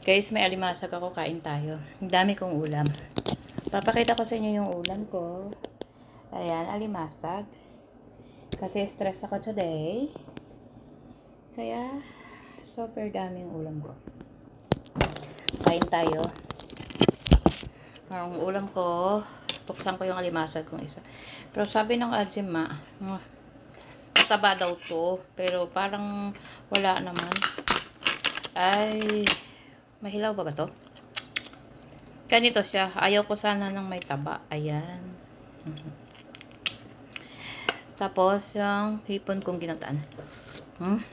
Guys, may alimasag ako, kain tayo. Ang dami kong ulam. Papakita ko sa inyo yung ulam ko. Ayan, alimasag. Kasi stress ako today. Kaya, super dami yung ulam ko. Kain tayo. Ang ulam ko, buksan ko yung alimasag kong isa. Pero sabi ng Ajima, mataba daw to. Pero parang wala naman. Ay, mahilaw ba ba to? Ganito siya. Ayaw ko sana ng may taba. Ayan. Mhm. Tapos, yung hipon kong ginataan. Hmm?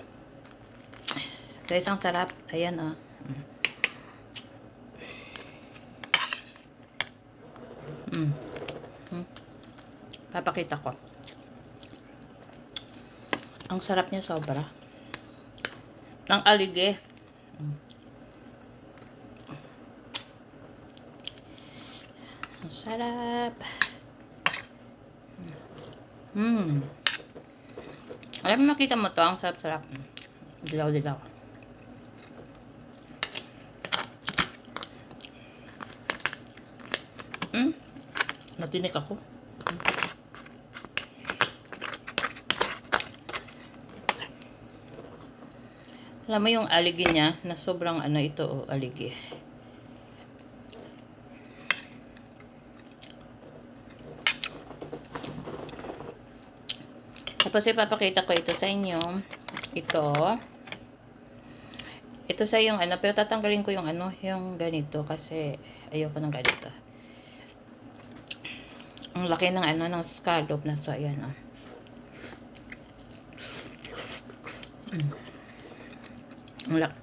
Guys, ang sarap. Ayan, ah. Mm. Hmm. Papakita ko. Ang sarap niya sobra. Ng alige. Mm. Sarap. Hmm. Alam mo, makita mo to. Ang sarap-sarap. Dilaw-dilaw. Hmm? Natinik ako. Alam mo yung aligi niya na sobrang ano ito o aligi. Tapos ipapakita ko ito sa inyo. Ito. Ito sa yung ano, pero tatanggalin ko yung ano, yung ganito kasi ayoko ng ganito. Ang laki ng ano, ng scallop na so, ayan oh. Mm. Ang laki.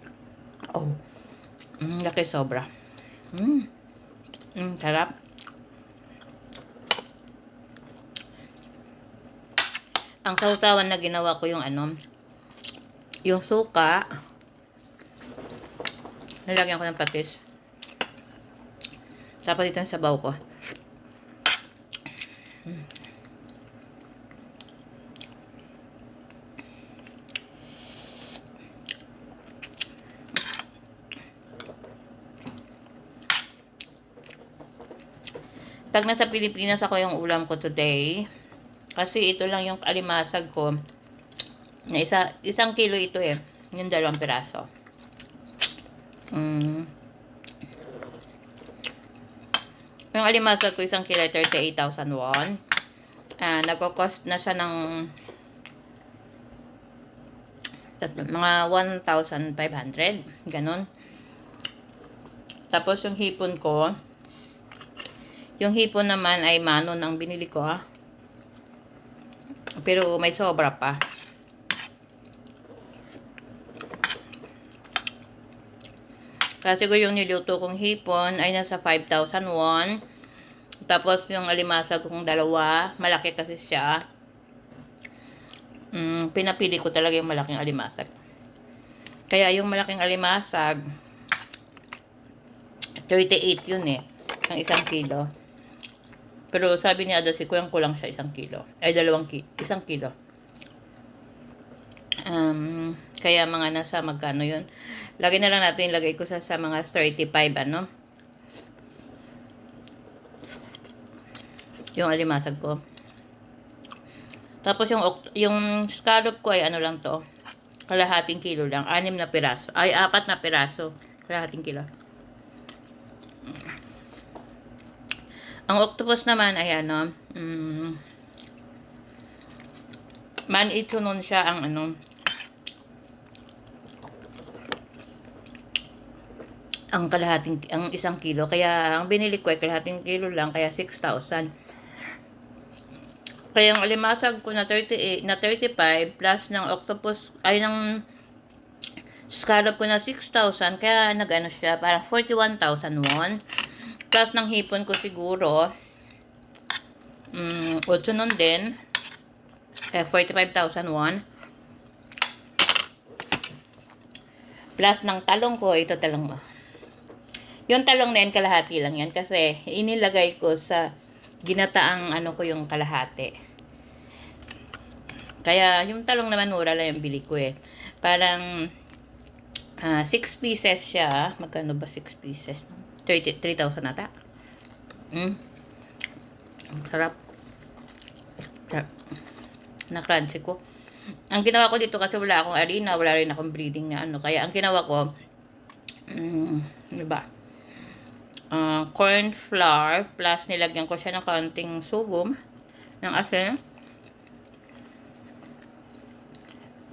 Oh. Ang laki sobra. Mm. Mm, sarap. Ang sautawan na ginawa ko yung ano, yung suka. Nalagyan ko ng patis. Tapos ito yung sabaw ko. Pag nasa Pilipinas ako yung ulam ko today, kasi ito lang yung alimasag ko, na isa, isang kilo ito eh, yung dalawang piraso. Mm. Yung alimasag ko isang kilo, 38,000 won. Ah, nagko-cost na siya ng tas- mga 1,500. Ganon. Tapos yung hipon ko, yung hipon naman ay manon ang binili ko ha. Pero may sobra pa. Kasi ko yung niluto kong hipon ay nasa 5,000 won. Tapos yung alimasag kong dalawa, malaki kasi siya. Mm, pinapili ko talaga yung malaking alimasag. Kaya yung malaking alimasag, 38 yun eh. Ang isang kilo. Pero sabi ni Ada si Kuya, kulang siya isang kilo. Ay, dalawang kilo. Isang kilo. Um, kaya mga nasa magkano yun. Lagay na lang natin, lagay ko sa, sa mga 35, ano. Yung alimasag ko. Tapos yung, yung scallop ko ay ano lang to. Kalahating kilo lang. Anim na piraso. Ay, apat na piraso. Kalahating kilo. Ang octopus naman ay ano, mm, man ito nun siya ang ano, ang kalahating, ang isang kilo. Kaya ang binili ko ay kalahating kilo lang, kaya 6,000. Kaya ang alimasag ko na 38, na 35 plus ng octopus, ay ng scallop ko na 6,000, kaya nag-ano siya, parang 41,000 won. Plus ng hipon ko siguro, um, 8 nun din. 45,000 won. Plus ng talong ko, ito talong mo. Yung talong na yan, kalahati lang yan. Kasi inilagay ko sa ginataang ano ko yung kalahati. Kaya yung talong naman mura lang yung bili ko eh. Parang Ah, 6 pieces siya. Magkano ba 6 pieces? 30 3,000 ata. Mm. Sarap. Sarap. Na-crunchy ko. Ang ginawa ko dito kasi wala akong arena, wala rin akong breeding na ano. Kaya ang ginawa ko, mm, ano ba? Ah, corn flour plus nilagyan ko siya ng konting sugom ng asin.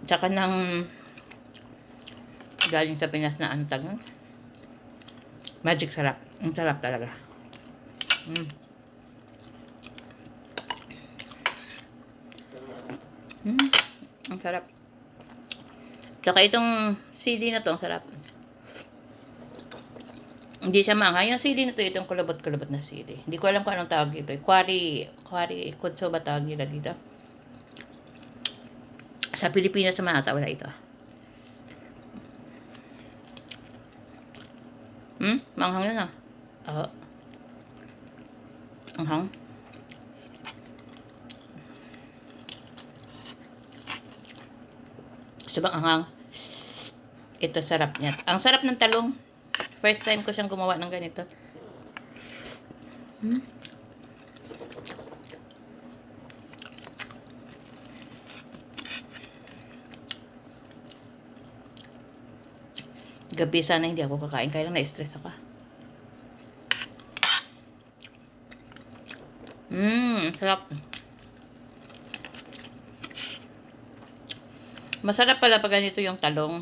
Tsaka ng galing sa Pinas na antag. Magic sarap. Ang sarap talaga. Mm. Mm. Ang sarap. Tsaka itong CD na to, ang sarap. Hindi siya manga. Yung CD na to, itong kulabot-kulabot na CD. Hindi ko alam kung anong tawag dito. Quarry, quarry, kutso ba tawag nila dito? Sa Pilipinas naman ata, wala ito. Hmm? Manghang yun ah. Oo. Anghang. Gusto bang anghang? Ito sarap niya. Ang sarap ng talong. First time ko siyang gumawa ng ganito. Hmm? Gabi sana hindi ako kakain. Kaya lang na-stress ako. Mmm, sarap. Masarap pala pag ganito yung talong.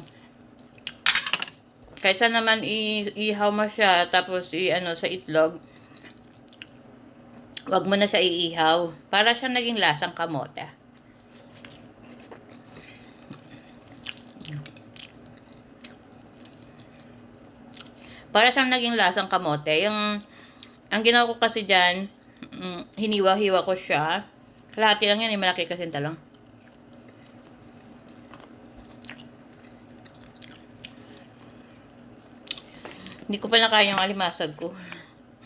Saan naman ihaw mo siya, tapos i ano sa itlog, wag mo na siya iihaw. Para siya naging lasang kamote. Para siyang naging lasang kamote. Yung, ang ginawa ko kasi dyan, mm, hiniwa-hiwa ko siya. Kalahati lang yan, eh, malaki kasi yung talong. Hindi ko pa nakain yung alimasag ko.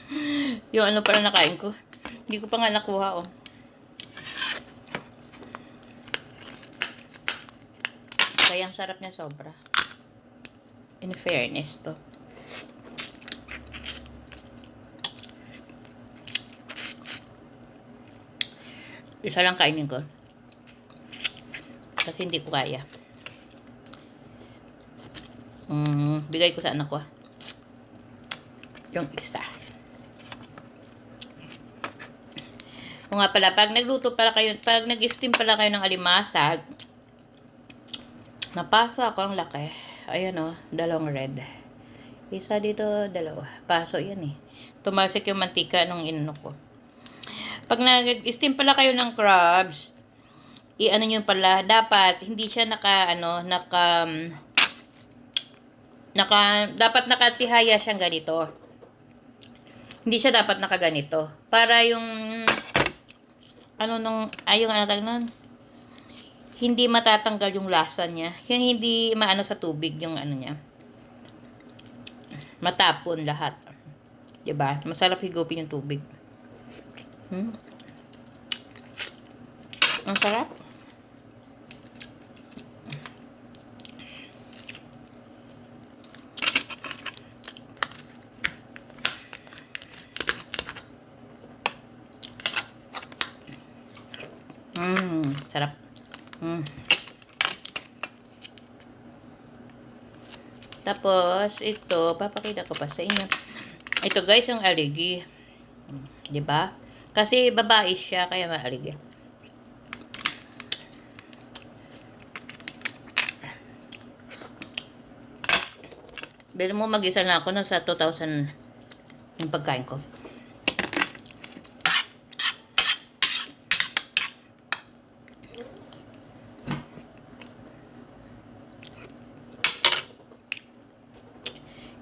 yung ano pala nakain ko. Hindi ko pa nga nakuha, oh. Kaya ang sarap niya sobra. In fairness to. Isa lang kainin ko. Kasi hindi ko kaya. Mm, bigay ko sa anak ko. ah. Yung isa. O nga pala, pag nagluto pala kayo, pag nag-steam pala kayo ng alimasag, napasa ako ang laki. Ayan o, dalawang red. Isa dito, dalawa. Paso yan eh. Tumasik yung mantika nung inano ko. Pag nag-steam pala kayo ng crabs, i-ano nyo pala, dapat hindi siya naka, ano, naka, um, naka, dapat nakatihaya siyang ganito. Hindi siya dapat nakaganito. Para yung, ano nung, ay yung ano nun, hindi matatanggal yung lasa niya. Yung hindi maano sa tubig yung ano niya. Matapon lahat. 'Di ba? Masarap higupin yung tubig. Hmm? Ang sarap. Mmm, sarap. Mm. Tapos, ito, papakita ko pa sa inyo. Ito guys, yung aligi. Mm, ba? Kasi babae siya, kaya maaligi. Pero mo mag-isa na ako na sa 2,000 yung pagkain ko.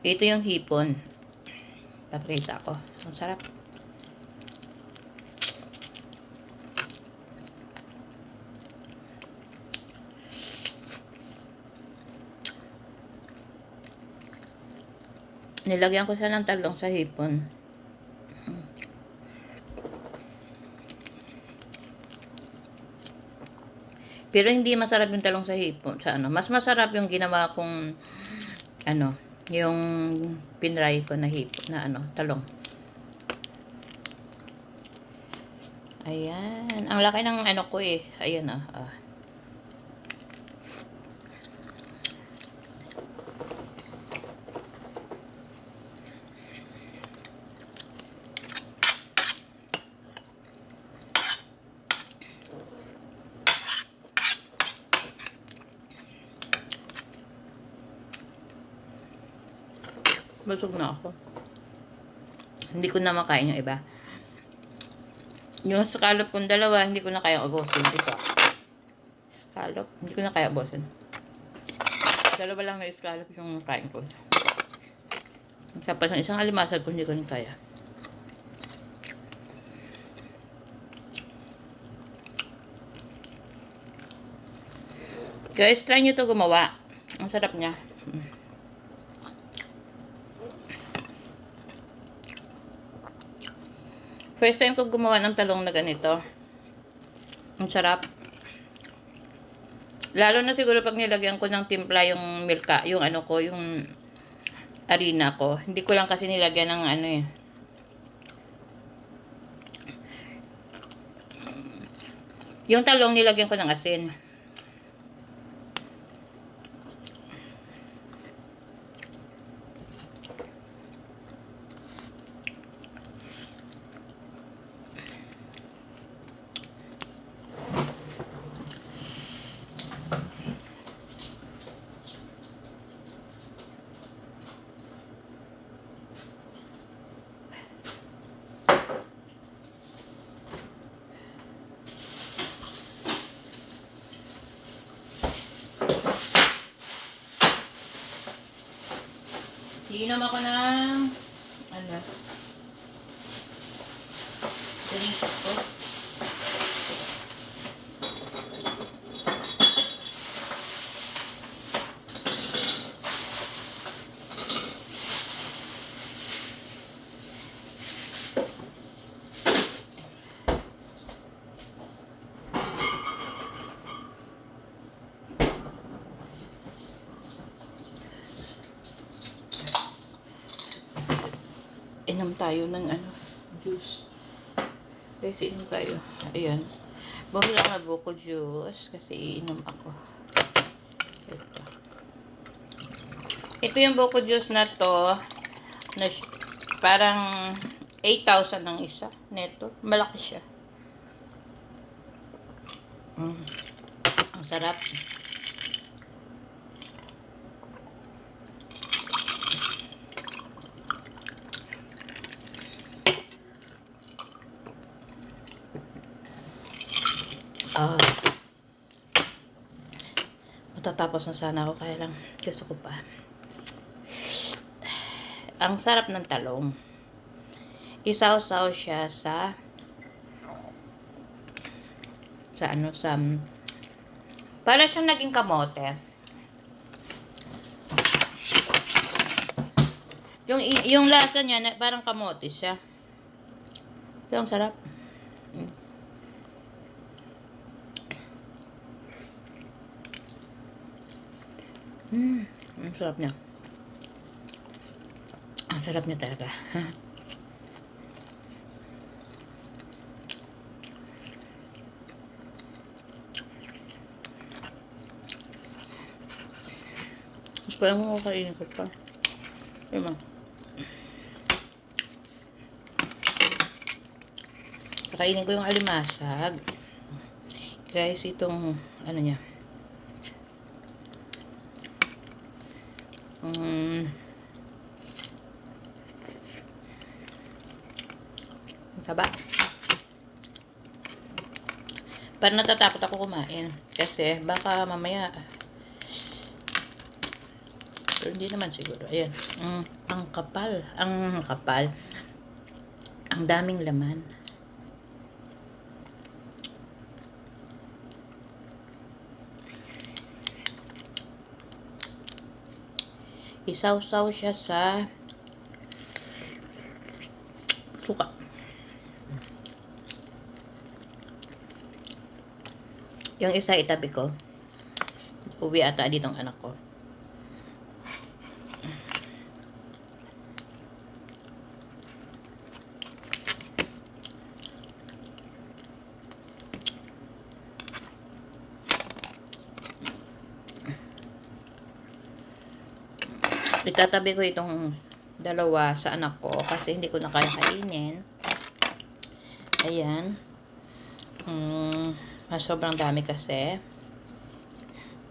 Ito yung hipon. Paprita ako. Ang sarap. Nilagyan ko siya ng talong sa hipon. Pero hindi masarap yung talong sa hipon. Sa ano. Mas masarap yung ginawa kong ano, yung pinray ko na hip, na ano, talong. Ayan. Ang laki ng ano ko eh. Ayan ah. ah. Busog na ako. Hindi ko na makain yung iba. Yung scallop kong dalawa, hindi ko na kaya ubusin. Ito. Scallop, hindi ko na kaya ubusin. Dalawa lang na scallop yung kain ko. Tapos ang isang alimasag ko, hindi ko na kaya. Guys, try nyo to gumawa. Ang sarap niya. Mm. First time ko gumawa ng talong na ganito. Ang sarap. Lalo na siguro pag nilagyan ko ng timpla yung milka, yung ano ko, yung harina ko. Hindi ko lang kasi nilagyan ng ano eh. Yung talong nilagyan ko ng asin. Iinom ako ng ano drink ko. Inom tayo ng ano, juice. Kasi inom tayo. Ayan. Bumili ako ng buko juice kasi iinom ako. Ito. Ito yung buko juice na to. Na parang 8,000 ang isa. Neto. Malaki siya. Mm. Ang sarap. Ah. Matatapos na sana ako kaya lang gusto ko pa. Ang sarap ng talong. Isaw-saw siya sa sa ano sa para siyang naging kamote. Yung yung lasa niya parang kamote siya. Pero ang sarap. Mm. Mm, ang sarap niya. Ang sarap niya talaga. Parang mo kainin ko pa. Ayun mo. Kakainin ko yung alimasag. Guys, itong ano niya. Mm. Saba. Para natatakot ako kumain. Kasi baka mamaya pero hindi naman siguro. Ayan. Mm, ang kapal. Ang kapal. Ang daming laman. Isaw-saw siya sa Yung isa itabi ko. Uwi ata dito ang anak ko. Itatabi ko itong dalawa sa anak ko kasi hindi ko na kaya kainin. Ayan. Mm mas sobrang dami kasi.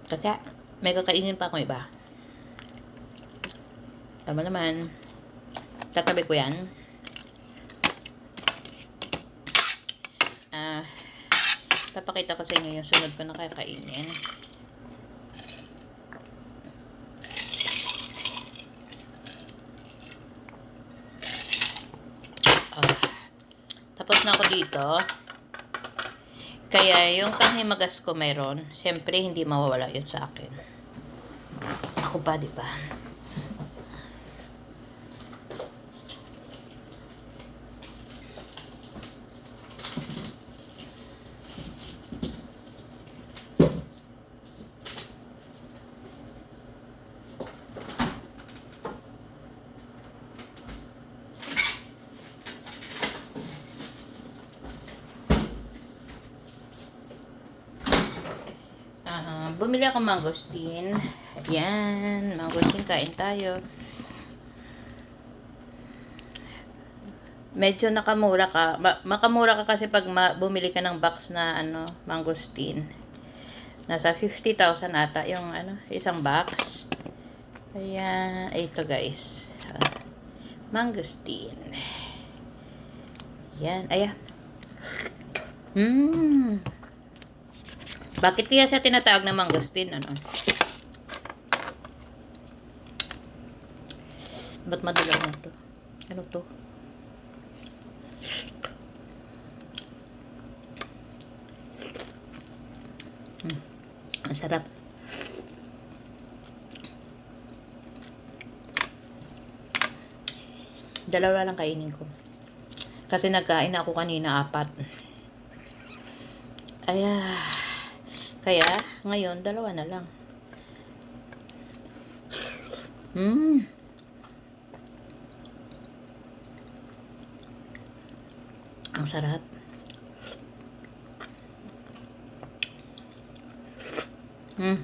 Kasi may kakainin pa akong iba. Tama naman. Tatabi ko yan. Ah, papakita ko sa inyo yung sunod ko na kakainin. Ah, tapos na ako dito. Kaya yung panghimagas ko mayroon, siyempre hindi mawawala yun sa akin. Ako pa, di ba? Ah, bumili ako mangosteen. Ayan, mangosteen kain tayo. Medyo nakamura ka. Ma- makamura ka kasi pag bumili ka ng box na ano, mangosteen. Nasa 50,000 ata yung ano, isang box. Ayan, ito guys. Mangosteen. Ayan, ayan. Mmm. Bakit kaya siya tinatawag na mangosteen? Ano? Ba't madilaw na to? Ano to? Hmm. Ang sarap. Dalawa lang kainin ko. Kasi nagkain ako kanina apat. Ayan. Kaya, ngayon, dalawa na lang. Mmm. Ang sarap. Mmm.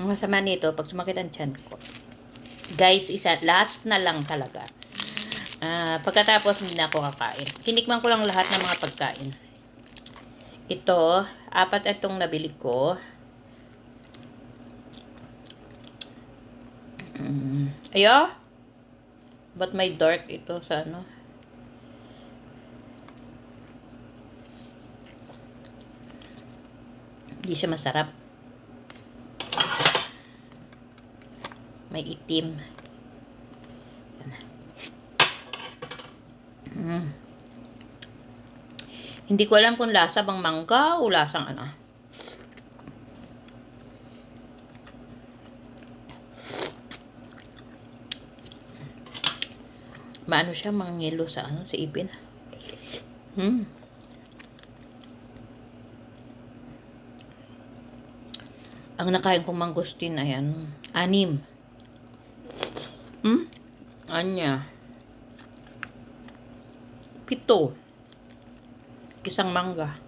Ang masama nito, pag sumakit ang tiyan ko, Guys, isa, last na lang talaga. Ah, pagkatapos hindi na ako kakain. Tinikman ko lang lahat ng mga pagkain. Ito, apat itong nabili ko. Mm. Ayo. But may dark ito sa ano. Hindi siya masarap. May itim. Mm. Hindi ko alam kung lasa bang mangga o lasang ano. Maano siya mangilo sa ano sa ipin. Hmm. Ang nakain kong mangosteen ayan, anim. Hmm? Anya. Pito. Isang mangga.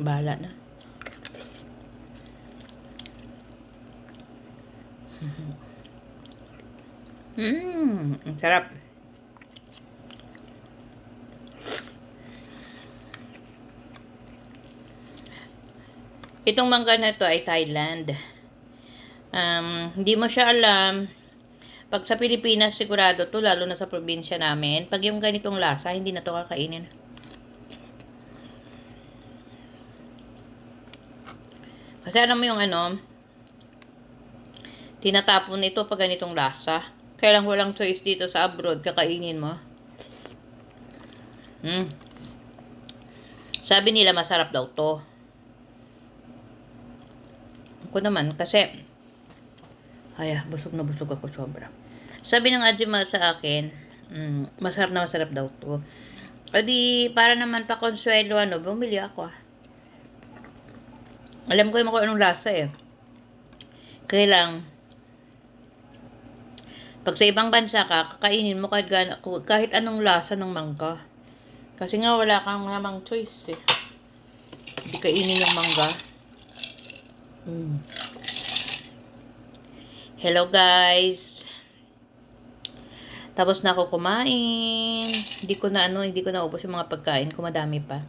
Bahala na. Mmm, ang sarap. Itong mangga na ito ay Thailand. Um, hindi mo siya alam. Pag sa Pilipinas, sigurado to, lalo na sa probinsya namin. Pag yung ganitong lasa, hindi na to kakainin. Kasi alam mo yung ano, tinatapon ito pag ganitong lasa. Kaya lang walang choice dito sa abroad, kakainin mo. Hmm. Sabi nila masarap daw to. Ako naman, kasi ay, ah, busog na busog ako sobra. Sabi ng Ajima sa akin, mm, masarap na masarap daw to. O di, para naman pa konsuelo, ano, bumili ako ah. Alam ko yung anong lasa eh. Kaya lang, Pag sa ibang bansa ka, kakainin mo kahit, gana, kahit anong lasa ng mangga. Kasi nga wala kang namang choice eh. Hindi kainin yung mangga. Mm. Hello guys. Tapos na ako kumain. Hindi ko na ano, hindi ko na ubos yung mga pagkain ko, madami pa.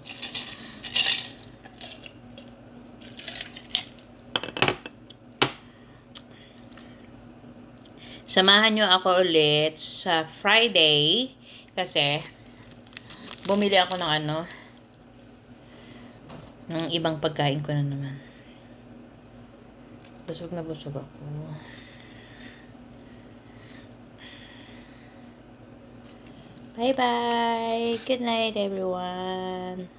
Samahan nyo ako ulit sa Friday kasi bumili ako ng ano ng ibang pagkain ko na naman. Busog na busog ako. Bye-bye. Good night, everyone.